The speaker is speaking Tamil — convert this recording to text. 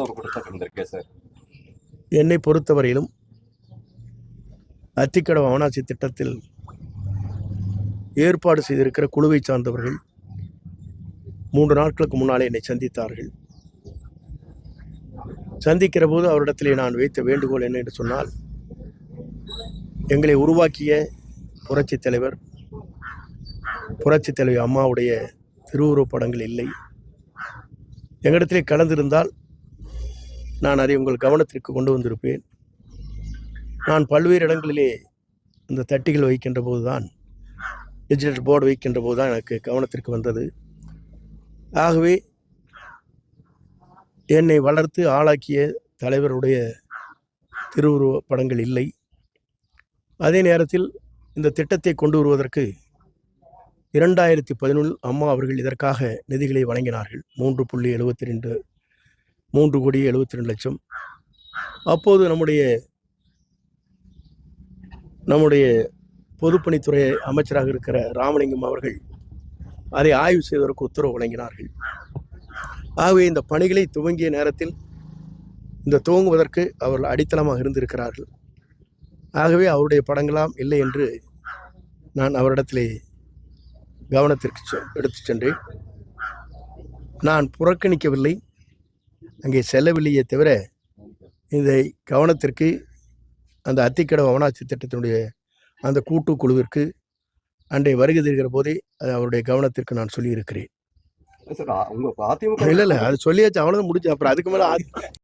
ஒரு சார் என்னை பொறுத்தவரையிலும் அத்திக்கடவு அவனாசி திட்டத்தில் ஏற்பாடு செய்திருக்கிற குழுவை சார்ந்தவர்கள் மூன்று நாட்களுக்கு முன்னாலே என்னை சந்தித்தார்கள். சந்திக்கிற போது அவரிடத்திலே நான் வைத்த வேண்டுகோள் என்ன என்று சொன்னால் எங்களை உருவாக்கிய புரட்சி தலைவர் புரட்சி தலைவர் அம்மாவுடைய திருவுருவப் படங்கள் இல்லை. எங்களிடத்திலே கலந்திருந்தால் நான் அதை உங்கள் கவனத்திற்கு கொண்டு வந்திருப்பேன். நான் பல்வேறு இடங்களிலே இந்த தட்டிகள் வைக்கின்ற போது தான் டிஜிட்டல் போர்டு வைக்கின்ற போது தான் எனக்கு கவனத்திற்கு வந்தது. ஆகவே என்னை வளர்த்து ஆளாக்கிய தலைவருடைய திருவுருவ படங்கள் இல்லை. அதே நேரத்தில் இந்த திட்டத்தை கொண்டு வருவதற்கு இரண்டாயிரத்தி பதினொன்றில் அம்மா அவர்கள் இதற்காக நிதிகளை வழங்கினார்கள். மூன்று புள்ளி எழுபத்தி ரெண்டு மூன்று கோடி எழுபத்தி ரெண்டு லட்சம். அப்போது நம்முடைய நம்முடைய பொதுப்பணித்துறை அமைச்சராக இருக்கிற ராமலிங்கம் அவர்கள் அதை ஆய்வு செய்வதற்கு உத்தரவு வழங்கினார்கள். ஆகவே இந்த பணிகளை துவங்கிய நேரத்தில் இந்த துவங்குவதற்கு அவர்கள் அடித்தளமாக இருந்திருக்கிறார்கள். ஆகவே அவருடைய படங்களாம் இல்லை என்று நான் அவரிடத்திலே கவனத்திற்கு செ- எடுத்துச் சென்றேன். நான் புறக்கணிக்கவில்லை. அங்கே செல்லவில்லையே தவிர இதை கவனத்திற்கு அந்த அத்திக்கடவு அவனாட்சி திட்டத்தினுடைய அந்த கூட்டு குழுவிற்கு அன்றை வருகை தருகிற போதே அது அவருடைய கவனத்திற்கு நான் சொல்லியிருக்கிறேன். இல்லை இல்லை அது சொல்லியாச்சு அவ்வளோதான் முடிச்சு அப்புறம் அதுக்கு மேலே